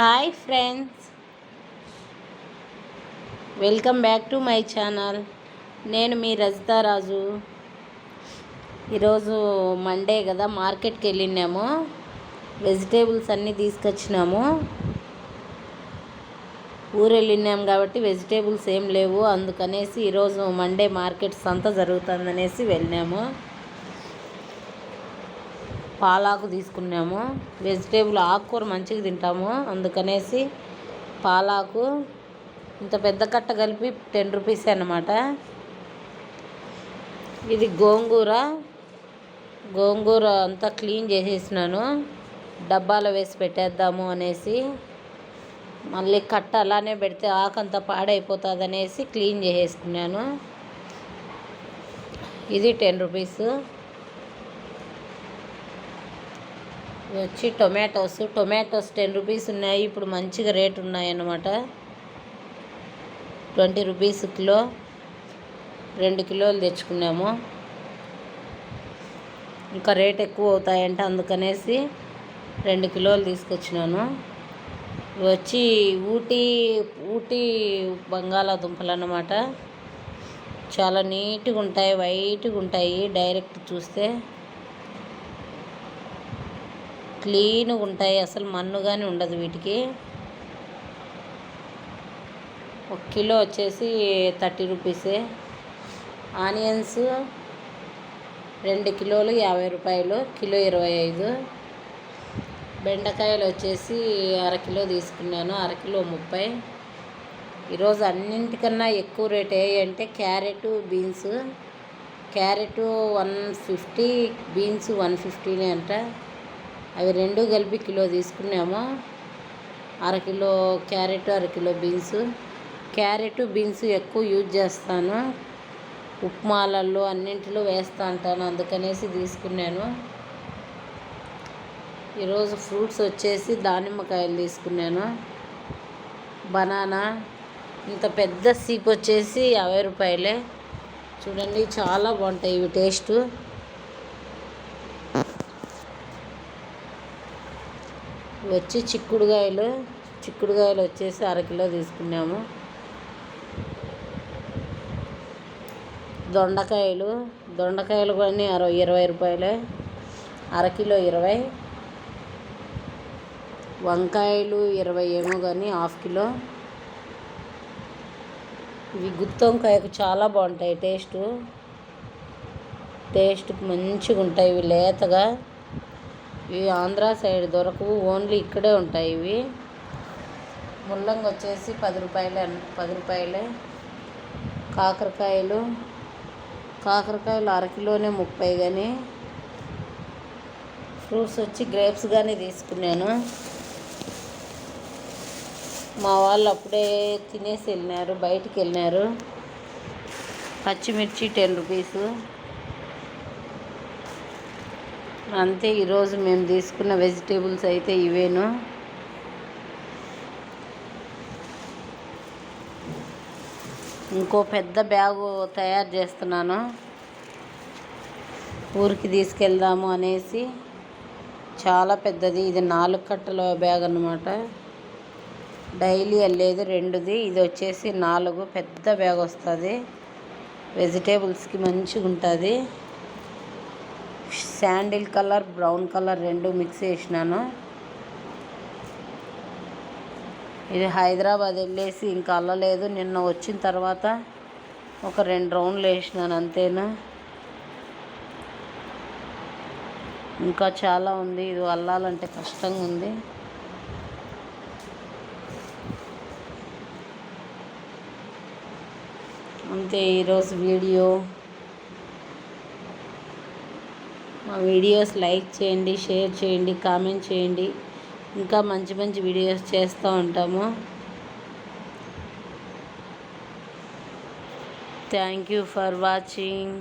Hi friends. Welcome back to my channel. నేను మీ రజితారాజు ఈరోజు మండే కదా మార్కెట్కి వెళ్ళినాము. వెజిటేబుల్స్ అన్నీ తీసుకొచ్చినాము. ఊరు వెళ్ళినాము కాబట్టి వెజిటేబుల్స్ ఏం లేవు. అందుకనేసి ఈరోజు మండే మార్కెట్ సంత జరుగుతుందనేసి వెళ్ళినాము. పాలాకు తీసుకున్నాము. వెజిటేబుల్ ఆకుకూర మంచిగా తింటాము. అందుకనేసి పాలాకు ఇంత పెద్ద కట్ట కలిపి టెన్ రూపీస్ అన్నమాట. ఇది గోంగూర. గోంగూర అంతా క్లీన్ చేసేసినాను. డబ్బాలో వేసి పెట్టేద్దాము అనేసి మళ్ళీ కట్ట అలానే పెడితే ఆకంతా పాడైపోతుంది అనేసి క్లీన్ చేసేసుకున్నాను. ఇది టెన్ రూపీస్. వచ్చి టొమాటోస్. టొమాటోస్ టెన్ రూపీస్ ఉన్నాయి. ఇప్పుడు మంచిగా రేట్ ఉన్నాయి అన్నమాట ట్వంటీ రూపీస్ కిలో. రెండు కిలోలు తెచ్చుకున్నాము. ఇంకా రేట్ ఎక్కువ అవుతాయంటే. అందుకనేసి రెండు కిలోలు తీసుకొచ్చినాను. వచ్చి ఊటీ ఊటీ బంగాళాదుంపలు అన్నమాట చాలా నీట్గా ఉంటాయి. వైట్గా ఉంటాయి. డైరెక్ట్ చూస్తే క్లీన్గా ఉంటాయి అసలు మన్ను కానీ ఉండదు వీటికి. ఒక కిలో వచ్చేసి థర్టీ రూపీసే. ఆనియన్స్ రెండు కిలోలు యాభై రూపాయలు కిలో ఇరవై ఐదు. బెండకాయలు వచ్చేసి అరకిలో తీసుకున్నాను అరకిలో ముప్పై. ఈరోజు అన్నింటికన్నా ఎక్కువ రేట్ ఏ అంటే carrot beans. Carrot one fifty beans one ఫిఫ్టీనే అంట. అవి రెండు కలిపి కిలో తీసుకున్నాము. అరకిలో క్యారెట్ అరకిలో బీన్స్. క్యారెట్ బీన్స్ ఎక్కువ యూజ్ చేస్తాను. ఉప్మాలల్లో అన్నింటిలో వేస్తూ ఉంటాను అందుకనేసి తీసుకున్నాను. ఈరోజు ఫ్రూట్స్ వచ్చేసి దానిమ్మకాయలు తీసుకున్నాను. బనానా ఇంత పెద్ద సీప్ వచ్చేసి యాభై రూపాయలే. చూడండి చాలా బాగుంటాయి ఇవి టేస్ట్. వచ్చి చిక్కుడుకాయలు చిక్కుడుకాయలు వచ్చేసి అరకిలో తీసుకున్నాము. దొండకాయలు దొండకాయలు కానీ అరవై ఇరవై రూపాయలే. అరకిలో ఇరవై. వంకాయలు ఇరవై ఏమో కానీ హాఫ్ కిలో. ఇవి గుత్తి వంకాయకు చాలా బాగుంటాయి టేస్ట్. టేస్ట్ మంచిగా ఉంటాయి ఇవి లేతగా. ఇవి ఆంధ్ర సైడ్ దొరకవు ఓన్లీ ఇక్కడే ఉంటాయి ఇవి. ముల్లంగి వచ్చేసి పది రూపాయలే పది రూపాయలే. కాకరకాయలు కాకరకాయలు అరకిలోనే ముప్పై కానీ ఫ్రూట్స్ వచ్చి గ్రేప్స్ కానీ తీసుకున్నాను. మా వాళ్ళు అప్పుడే తినేసి వెళ్ళినారు బయటికి వెళ్ళినారు. పచ్చిమిర్చి టెన్ రూపీసు. అంతే ఈరోజు మేము తీసుకున్న వెజిటేబుల్స్ అయితే ఇవేను. ఇంకో పెద్ద బ్యాగు తయారు చేస్తున్నాను. ఊరికి తీసుకెళ్దాము అనేసి. చాలా పెద్దది ఇది నాలుగు కట్టల బ్యాగ్ అనమాట డైలీ వెళ్ళేది రెండుది ఇది వచ్చేసి నాలుగు పెద్ద బ్యాగ్ వస్తుంది. వెజిటేబుల్స్కి మంచిగా ఉంటుంది శాండిల్ కలర్ బ్రౌన్ కలర్ రెండు మిక్స్ చేసినాను. ఇది హైదరాబాద్ వెళ్ళేసి ఇంకా అల్లలేదు. నిన్న వచ్చిన తర్వాత ఒక రెండు రౌండ్లు వేసినాను అంతేనా? ఇంకా చాలా ఉంది. ఇది అల్లాలంటే కష్టంగా ఉంది. అంతే ఈరోజు వీడియో. మా వీడియోస్ లైక్ చేయండి షేర్ చేయండి కామెంట్ చేయండి. ఇంకా మంచి మంచి వీడియోస్ చేస్తూ ఉంటాము. Thank you for watching